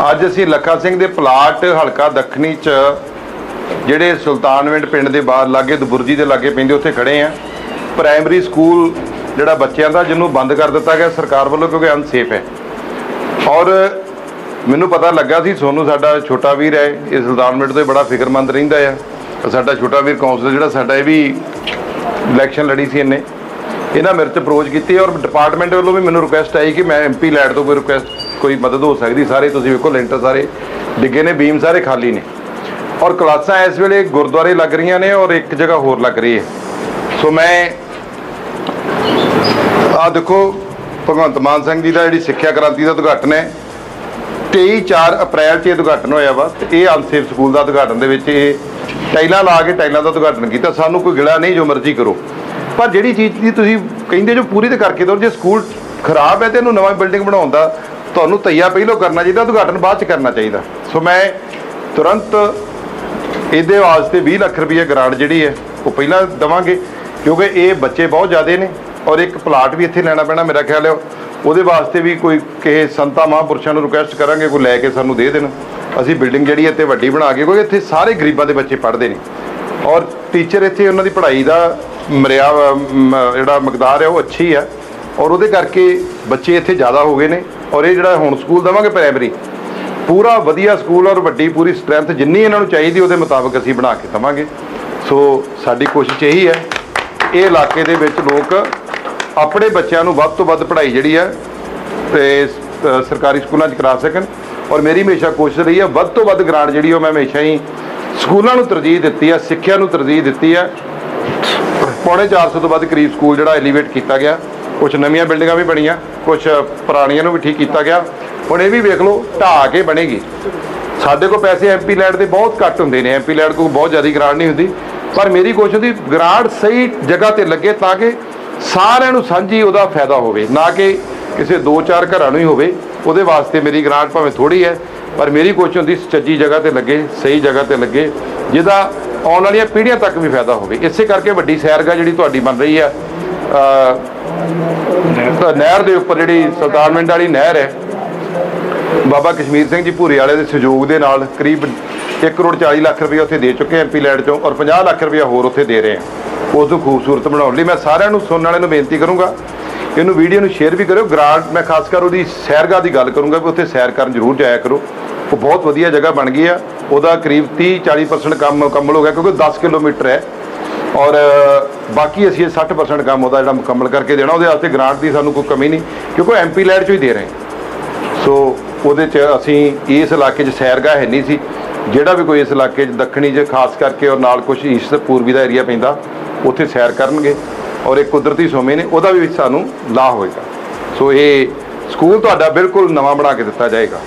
ਅੱਜ ਅਸੀਂ ਲੱਖਾ ਸਿੰਘ ਦੇ ਪਲਾਟ ਹਲਕਾ ਦੱਖਣੀ ਚ, ਜਿਹੜੇ ਸੁਲਤਾਨਵਿੰਡ ਪਿੰਡ ਦੇ ਬਾਹਰ ਲਾਗੇ ਦਬੁਰਜੀ ਦੇ ਲਾਗੇ ਪੈਂਦੇ ਉੱਥੇ ਖੜੇ ਆ। ਪ੍ਰਾਇਮਰੀ ਸਕੂਲ ਜਿਹੜਾ ਬੱਚਿਆਂ ਦਾ, ਜਿਹਨੂੰ ਬੰਦ ਕਰ ਦਿੱਤਾ ਗਿਆ ਸਰਕਾਰ ਵੱਲੋਂ ਕਿਉਂਕਿ ਅਨਸੇਫ ਹੈ। ਔਰ ਮੈਨੂੰ ਪਤਾ ਲੱਗਾ ਸੀ, ਸੋਨੂੰ ਸਾਡਾ ਛੋਟਾ ਵੀਰ ਹੈ, ਇਹ ਸੁਲਤਾਨਵਿੰਡ ਤੋਂ ਬੜਾ ਫਿਕਰਮੰਦ ਰਹਿੰਦਾ ਆ। ਸਾਡਾ ਛੋਟਾ ਵੀਰ ਕਾਉਂਸਲਰ ਜਿਹੜਾ ਸਾਡਾ, ਇਹ ਵੀ ਇਲੈਕਸ਼ਨ ਲੜੀ ਸੀ ਇਹਨੇ। ਇਹਨਾਂ ਮੇਰੇ ਤੇ ਅਪਰੋਚ ਕੀਤੀ ਔਰ ਡਿਪਾਰਟਮੈਂਟ ਵੱਲੋਂ ਵੀ ਮੈਨੂੰ ਰਿਕੁਐਸਟ ਆਈ ਕਿ ਮੈਂ ਐਮਪੀ ਲੈਡ ਤੋਂ ਕੋਈ ਰਿਕੁਐਸਟ ਕੋਈ ਮਦਦ ਹੋ ਸਕਦੀ, ਸਾਰੇ ਤੁਸੀਂ ਵੇਖੋ ਲੈਂਟਰ ਸਾਰੇ ਡਿੱਗੇ ਨੇ, ਬੀਮ ਸਾਰੇ ਖਾਲੀ ਨੇ। ਔਰ ਕਲਾਸਾਂ ਇਸ ਵੇਲੇ ਗੁਰਦੁਆਰੇ ਲੱਗ ਰਹੀਆਂ ਨੇ ਔਰ ਇੱਕ ਜਗ੍ਹਾ ਹੋਰ ਲੱਗ ਰਹੀ ਹੈ। ਸੋ ਮੈਂ ਆ ਦੇਖੋ, ਭਗਵੰਤ ਮਾਨ ਸਿੰਘ ਜੀ ਦਾ ਜਿਹੜੀ ਸਿੱਖਿਆ ਕ੍ਰਾਂਤੀ ਦਾ ਉਦਘਾਟਨ ਹੈ 23 4 ਅਪ੍ਰੈਲ 'ਚ ਇਹ ਉਦਘਾਟਨ ਹੋਇਆ ਵਾ, ਤੇ ਇਹ ਅਨਸੇਫ ਸਕੂਲ ਦਾ ਉਦਘਾਟਨ ਦੇ ਵਿੱਚ ਇਹ ਟਾਈਲਾਂ ਲਾ ਕੇ ਟਾਈਲਾਂ ਦਾ ਉਦਘਾਟਨ ਕੀਤਾ। ਸਾਨੂੰ ਕੋਈ ਗਿਲਾ ਨਹੀਂ, ਜੋ ਮਰਜ਼ੀ ਕਰੋ। ਪਰ ਜਿਹੜੀ ਚੀਜ਼ ਦੀ ਤੁਸੀਂ ਕਹਿੰਦੇ ਜੋ ਪੂਰੀ ਤੇ ਕਰਕੇ ਦਿਓ, ਜੇ ਸਕੂਲ ਖਰਾਬ ਹੈ ਤੇ ਇਹਨੂੰ ਨਵਾਂ ਬਿਲਡਿੰਗ ਬਣਾਉਣ ਦਾ ਤੁਹਾਨੂੰ ਤਈਆ ਪਹਿਲੋਂ ਕਰਨਾ ਚਾਹੀਦਾ, ਉਦਘਾਟਨ ਬਾਅਦ 'ਚ ਕਰਨਾ ਚਾਹੀਦਾ। ਸੋ ਮੈਂ ਤੁਰੰਤ ਇਹਦੇ ਵਾਸਤੇ 20 ਲੱਖ ਰੁਪਏ ਗ੍ਰਾਂਟ ਜਿਹੜੀ ਹੈ, ਉਹ ਪਹਿਲਾਂ ਦਵਾਂਗੇ, ਕਿਉਂਕਿ ਇਹ ਬੱਚੇ ਬਹੁਤ ਜ਼ਿਆਦੇ ਨੇ ਔਰ ਇੱਕ ਪਲਾਟ ਵੀ ਇੱਥੇ ਲੈਣਾ ਪੈਣਾ ਮੇਰਾ ਖਿਆਲ ਹੈ। ਉਹਦੇ ਵਾਸਤੇ ਵੀ ਕੋਈ ਕਿਸੇ ਸੰਤਾ, ਮਹਾਂਪੁਰਸ਼ਾਂ ਨੂੰ ਰਿਕੁਐਸਟ ਕਰਾਂਗੇ, ਕੋਈ ਲੈ ਕੇ ਸਾਨੂੰ ਦੇ ਦੇਣ। ਅਸੀਂ ਬਿਲਡਿੰਗ ਜਿਹੜੀ ਇੱਥੇ ਵੱਡੀ ਬਣਾ ਕੇ, ਕਿਉਂਕਿ ਇੱਥੇ ਸਾਰੇ ਗਰੀਬਾਂ ਦੇ ਬੱਚੇ ਪੜ੍ਹਦੇ ਨੇ। ਔਰ ਟੀਚਰ ਇੱਥੇ ਉਹਨਾਂ ਦੀ ਪੜ੍ਹਾਈ ਦਾ ਮਰਿਆ ਜਿਹੜਾ ਮਕਦਾਰ ਹੈ, ਉਹ ਅੱਛੀ ਹੈ। ਔਰ ਉਹਦੇ ਕਰਕੇ ਬੱਚੇ ਇੱਥੇ ਜ਼ਿਆਦਾ ਹੋ ਗਏ ਨੇ। ਔਰ ਇਹ ਜਿਹੜਾ ਹੁਣ ਸਕੂਲ ਦਵਾਂਗੇ ਪ੍ਰਾਇਮਰੀ ਪੂਰਾ ਵਧੀਆ ਸਕੂਲ ਔਰ ਵੱਡੀ ਪੂਰੀ ਸਟਰੈਂਥ ਜਿੰਨੀ ਇਹਨਾਂ ਨੂੰ ਚਾਹੀਦੀ ਉਹਦੇ ਮੁਤਾਬਕ ਅਸੀਂ ਬਣਾ ਕੇ ਦਵਾਂਗੇ। ਸੋ ਸਾਡੀ ਕੋਸ਼ਿਸ਼ ਇਹੀ ਹੈ, ਇਹ ਇਲਾਕੇ ਦੇ ਵਿੱਚ ਲੋਕ ਆਪਣੇ ਬੱਚਿਆਂ ਨੂੰ ਵੱਧ ਤੋਂ ਵੱਧ ਪੜ੍ਹਾਈ ਜਿਹੜੀ ਹੈ ਤੇ ਸਰਕਾਰੀ ਸਕੂਲਾਂ 'ਚ ਕਰਾ ਸਕਣ। ਔਰ ਮੇਰੀ ਹਮੇਸ਼ਾ ਕੋਸ਼ਿਸ਼ ਰਹੀ ਹੈ, ਵੱਧ ਤੋਂ ਵੱਧ ਗ੍ਰਾਂਟ ਜਿਹੜੀ ਉਹ ਮੈਂ ਹਮੇਸ਼ਾ ਹੀ ਸਕੂਲਾਂ ਨੂੰ ਤਰਜੀਹ ਦਿੱਤੀ ਹੈ, ਸਿੱਖਿਆ ਨੂੰ ਤਰਜੀਹ ਦਿੱਤੀ ਹੈ। ਪੌਣੇ 400 ਤੋਂ ਵੱਧ ਕਰੀਬ ਸਕੂਲ ਜਿਹੜਾ ਐਲੀਵੇਟ ਕੀਤਾ ਗਿਆ। ਕੁਝ ਨਵੀਆਂ ਬਿਲਡਿੰਗਾਂ ਵੀ ਬਣੀਆਂ ਕੁਝ ਪੁਰਾਣੀਆਂ ਨੂੰ ਵੀ ਠੀਕ ਕੀਤਾ ਗਿਆ। ਹੁਣ ਇਹ ਵੀ ਵੇਖ ਲਓ, ਢਾਹ ਕੇ ਬਣੇਗੀ। ਸਾਡੇ ਕੋਲ ਪੈਸੇ ਐਮਪੀ ਲੈਡ ਦੇ ਬਹੁਤ ਘੱਟ ਹੁੰਦੇ ਨੇ। ਐਮਪੀ ਲੈਡ ਕੋਲ ਬਹੁਤ ਜ਼ਿਆਦਾ ਗ੍ਰਾਂਟ ਨਹੀਂ ਹੁੰਦੀ। ਪਰ ਮੇਰੀ ਕੋਸ਼ਿਸ਼ ਹੁੰਦੀ, ਗ੍ਰਾਂਟ ਸਹੀ ਜਗ੍ਹਾ ਤੇ ਲੱਗੇ ਤਾਂ ਕਿ ਸਾਰਿਆਂ ਨੂੰ ਸਾਂਝੀ ਉਹਦਾ ਫਾਇਦਾ ਹੋਵੇ। ਨਾ ਕਿ ਕਿਸੇ ਦੋ ਚਾਰ ਘਰਾਂ ਨੂੰ ਹੀ ਹੋਵੇ। ਉਹਦੇ ਵਾਸਤੇ ਮੇਰੀ ਗ੍ਰਾਂਟ ਭਾਵੇਂ ਥੋੜੀ ਹੈ, ਪਰ ਮੇਰੀ ਕੋਸ਼ਿਸ਼ ਹੁੰਦੀ ਸੱਚੀ ਜਗ੍ਹਾ ਤੇ ਲੱਗੇ, ਸਹੀ ਜਗ੍ਹਾ ਤੇ ਲੱਗੇ, ਜਿਹਦਾ ਆਉਣ ਵਾਲੀਆਂ ਪੀੜ੍ਹੀਆਂ ਤੱਕ ਵੀ ਫਾਇਦਾ ਹੋਵੇ। ਇਸੇ ਕਰਕੇ ਵੱਡੀ ਸੈਰਗਾ ਜਿਹੜੀ ਤੁਹਾਡੀ ਬਣ ਰਹੀ ਆ ਤਾਂ ਨਹਿਰ ਦੇ ਉੱਪਰ ਜਿਹੜੀ ਸੁਲਤਾਨ ਸੁਲਤਾਨਵਿੰਡ ਵਾਲੀ ਨਹਿਰ ਹੈ, ਬਾਬਾ ਕਸ਼ਮੀਰ ਸਿੰਘ ਜੀ ਭੂਰੇ ਵਾਲੇ ਦੇ ਸਹਿਯੋਗ ਦੇ ਨਾਲ ਕਰੀਬ 1 ਕਰੋੜ 40 ਲੱਖ ਰੁਪਏ ਉੱਥੇ ਦੇ ਚੁੱਕੇ ਐਮਪੀ ਲੈਂਡ ਚੋਂ ਔਰ 50 ਲੱਖ ਰੁਪਏ ਹੋਰ ਉੱਥੇ ਦੇ ਰਹੇ ਆ। ਉਸ ਨੂੰ ਖੂਬਸੂਰਤ ਬਣਾਉਣ ਲਈ ਮੈਂ ਸਾਰਿਆਂ ਨੂੰ ਸੁਣਨ ਵਾਲਿਆਂ ਨੂੰ ਬੇਨਤੀ ਕਰੂੰਗਾ, ਇਹਨੂੰ ਵੀਡੀਓ ਨੂੰ ਸ਼ੇਅਰ ਵੀ ਕਰਿਓ, ਗ੍ਰਾਂਟ, ਮੈਂ ਖਾਸ ਕਰ ਉਹਦੀ ਸੈਰਗਾਹ ਦੀ ਗੱਲ ਕਰੂੰਗਾ ਵੀ ਉੱਥੇ ਸੈਰ ਕਰਨ ਜ਼ਰੂਰ ਜਾਇਆ ਕਰੋ। ਉਹ ਬਹੁਤ ਵਧੀਆ ਜਗ੍ਹਾ ਬਣ ਗਈ ਆ, ਉਹਦਾ ਕਰੀਬ 30 40% ਕੰਮ ਮੁਕੰਮਲ ਹੋ ਗਿਆ ਕਿਉਂਕਿ 10 ਕਿਲੋਮੀਟਰ ਹੈ। ਔਰ ਬਾਕੀ ਅਸੀਂ ਇਹ 60% ਕੰਮ ਉਹਦਾ ਜਿਹੜਾ ਮੁਕੰਮਲ ਕਰਕੇ ਦੇਣਾ, ਉਹਦੇ ਵਾਸਤੇ ਗ੍ਰਾਂਟ ਦੀ ਸਾਨੂੰ ਕੋਈ ਕਮੀ ਨਹੀਂ, ਕਿਉਂਕਿ ਐਮਪੀ ਲੈਡ ਚੋਂ ਹੀ ਦੇ ਰਹੇ ਸੋ, ਉਹਦੇ ਚ ਅਸੀਂ ਇਸ ਇਲਾਕੇ 'ਚ ਸੈਰਗਾ ਹੈ ਨਹੀਂ ਸੀ। ਜਿਹੜਾ ਵੀ ਕੋਈ ਇਸ ਇਲਾਕੇ 'ਚ ਦੱਖਣੀ 'ਚ, ਖਾਸ ਕਰਕੇ ਔਰ ਨਾਲ ਕੁਝ ਈਸਟ ਪੂਰਬੀ ਦਾ ਏਰੀਆ ਪੈਂਦਾ, ਉੱਥੇ ਸੈਰ ਕਰਨਗੇ। ਔਰ ਇਹ ਕੁਦਰਤੀ ਸੋਮੇ ਨੇ, ਉਹਦਾ ਵੀ ਸਾਨੂੰ ਲਾਭ ਹੋਏਗਾ। ਸੋ ਇਹ ਸਕੂਲ ਤੁਹਾਡਾ ਬਿਲਕੁਲ ਨਵਾਂ ਬਣਾ ਕੇ ਦਿੱਤਾ ਜਾਏਗਾ।